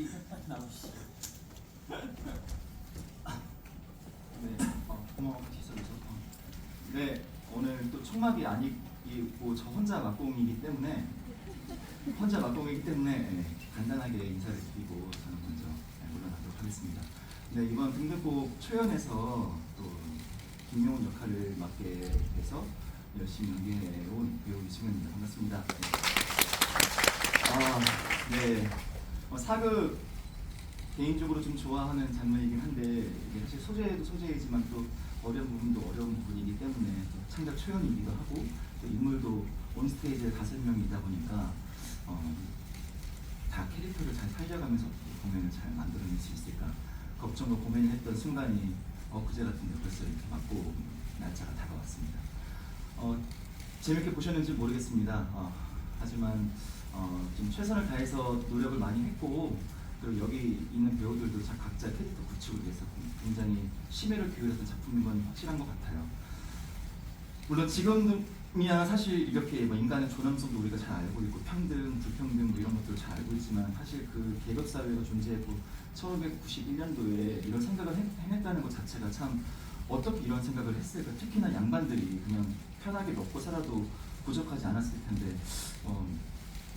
일이 딱 나오시. 네, 어, 고마워 티셔츠. 어. 네, 오늘 또 총막이 아니고 저 혼자 막공이기 때문에 혼자 막공이기 때문에 네, 간단하게 인사를 드리고 저는 먼저 네, 물러나도록 하겠습니다. 네, 이번 등등곡 초연에서 또 김용훈 역할을 맡게 돼서 열심히 연기해온 배우 이승현입니다. 반갑습니다. 네. 아, 네. 어, 사극 개인적으로 좀 좋아하는 장르이긴 한데 이게 사실 소재도 소재이지만 또 어려운 부분도 어려운 부분이기 때문에 또 창작 초연이기도 하고 또 인물도 온스테이지에 다섯 명이다 보니까 어, 다 캐릭터를 잘 살려가면서 공연을 잘 만들어낼 수 있을까 걱정과 고민을 했던 순간이 엊그제 같은데 벌써 이렇게 맞고 날짜가 다가왔습니다. 어, 재밌게 보셨는지 모르겠습니다. 어, 하지만 어, 좀 최선을 다해서 노력을 많이 했고 그리고 여기 있는 배우들도 자- 각자 캐릭터 구축을 위해서 굉장히 심혈을 기울였던 작품인 건 확실한 것 같아요. 물론 지금이야 사실 이렇게 뭐 인간의 존엄성도 우리가 잘 알고 있고 평등, 불평등 뭐 이런 것들을 잘 알고 있지만 사실 그 계급 사회가 존재했고 1991년도에 이런 생각을 해, 해냈다는 것 자체가 참 어떻게 이런 생각을 했을까? 특히나 양반들이 그냥 편하게 먹고 살아도 부족하지 않았을 텐데 어,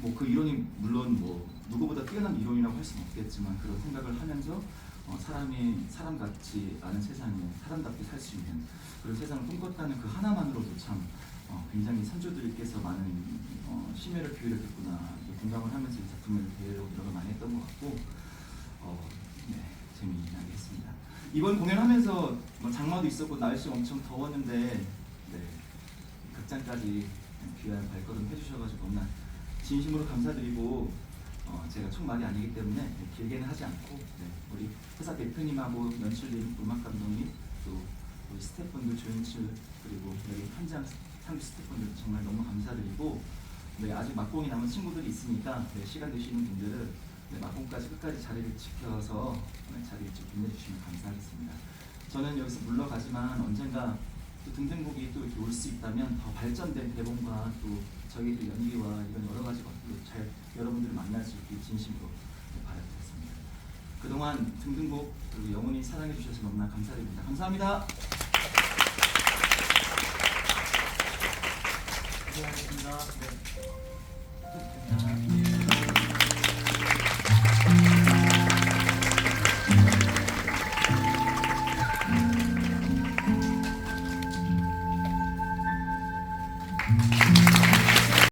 뭐 그 이론이 물론 뭐 누구보다 뛰어난 이론이라고 할 수는 없겠지만 그런 생각을 하면서 어, 사람이 사람같지 않은 세상에 사람답게 살 수 있는 그런 세상을 꿈꿨다는 그 하나만으로도 참 어, 굉장히 선조들께서 많은 어, 심혈을 기울였겠구나 공감을 하면서 이 작품을 배우려고 노력을 많이 했던 것 같고 어, 네, 재미나게 했습니다. 이번 공연하면서 뭐 장마도 있었고 날씨 엄청 더웠는데 네, 극장까지 귀한 발걸음 해주셔가지고 너무나 진심으로 감사드리고 어, 제가 총말이 아니기 때문에 네, 길게는 하지 않고 네, 우리 회사 대표님하고 연출님, 음악 감독님 또 우리 스태프분들 조연출 그리고 여기 현장 상주 스태프분들 정말 너무 감사드리고 네, 아직 막공이 남은 친구들이 있으니까 네, 시간 되시는 분들은 네, 막공까지 끝까지 자리를 지켜서 네, 자리를 좀 빛내주시면 감사하겠습니다. 저는 여기서 물러가지만 언젠가 또 등등곡이 또 이렇게 올 수 있다면 더 발전된 대본과 또 저희들 연기와 이런 여러 가지 것들로 잘 여러분들을 만날 수 있길 진심으로 네, 바라겠습니다. 그동안 등등곡 그리고 영원히 사랑해 주셔서 너무나 감사드립니다. 감사합니다. 고생하셨습니다.